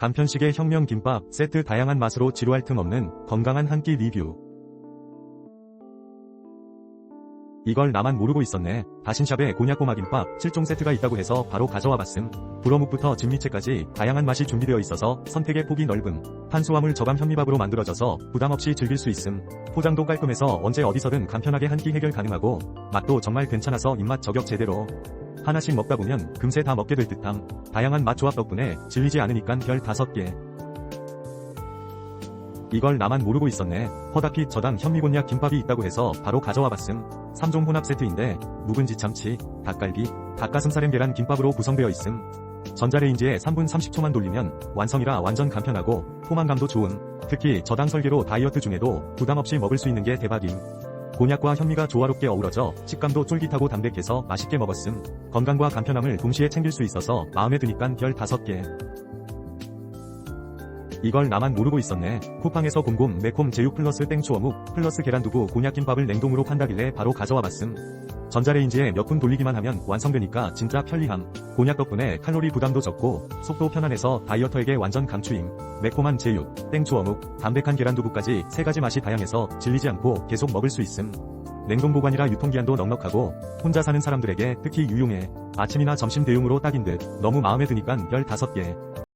간편식의 혁명 김밥 세트 다양한 맛으로 지루할 틈 없는 건강한 한 끼 리뷰. 이걸 나만 모르고 있었네. 다신샵에 곤약고마 김밥 7종 세트가 있다고 해서 바로 가져와 봤음. 불어묵부터 진미채까지 다양한 맛이 준비되어 있어서 선택의 폭이 넓음. 탄수화물 저감 현미밥으로 만들어져서 부담 없이 즐길 수 있음. 포장도 깔끔해서 언제 어디서든 간편하게 한 끼 해결 가능하고 맛도 정말 괜찮아서 입맛 저격 제대로. 하나씩 먹다 보면 금세 다 먹게 될 듯함. 다양한 맛 조합 덕분에 질리지 않으니깐 별 5개. 이걸 나만 모르고 있었네. 허다핏 저당 현미곤약 김밥이 있다고 해서 바로 가져와 봤음. 3종 혼합 세트인데 묵은지 참치, 닭갈비, 닭가슴살엔 계란 김밥으로 구성되어 있음. 전자레인지에 3분 30초만 돌리면 완성이라 완전 간편하고 포만감도 좋음. 특히 저당 설계로 다이어트 중에도 부담 없이 먹을 수 있는 게 대박임. 곤약과 현미가 조화롭게 어우러져 식감도 쫄깃하고 담백해서 맛있게 먹었음. 건강과 간편함을 동시에 챙길 수 있어서 마음에 드니깐 별 5개. 이걸 나만 모르고 있었네. 쿠팡에서 곰곰 매콤 제육 플러스 땡초어묵 플러스 계란두부 곤약김밥을 냉동으로 판다길래 바로 가져와 봤음. 전자레인지에 몇 분 돌리기만 하면 완성되니까 진짜 편리함. 곤약 덕분에 칼로리 부담도 적고 속도 편안해서 다이어터에게 완전 강추임. 매콤한 제육, 땡초 어묵, 담백한 계란 두부까지 세 가지 맛이 다양해서 질리지 않고 계속 먹을 수 있음. 냉동 보관이라 유통기한도 넉넉하고 혼자 사는 사람들에게 특히 유용해. 아침이나 점심 대용으로 딱인 듯 너무 마음에 드니깐 별 5개.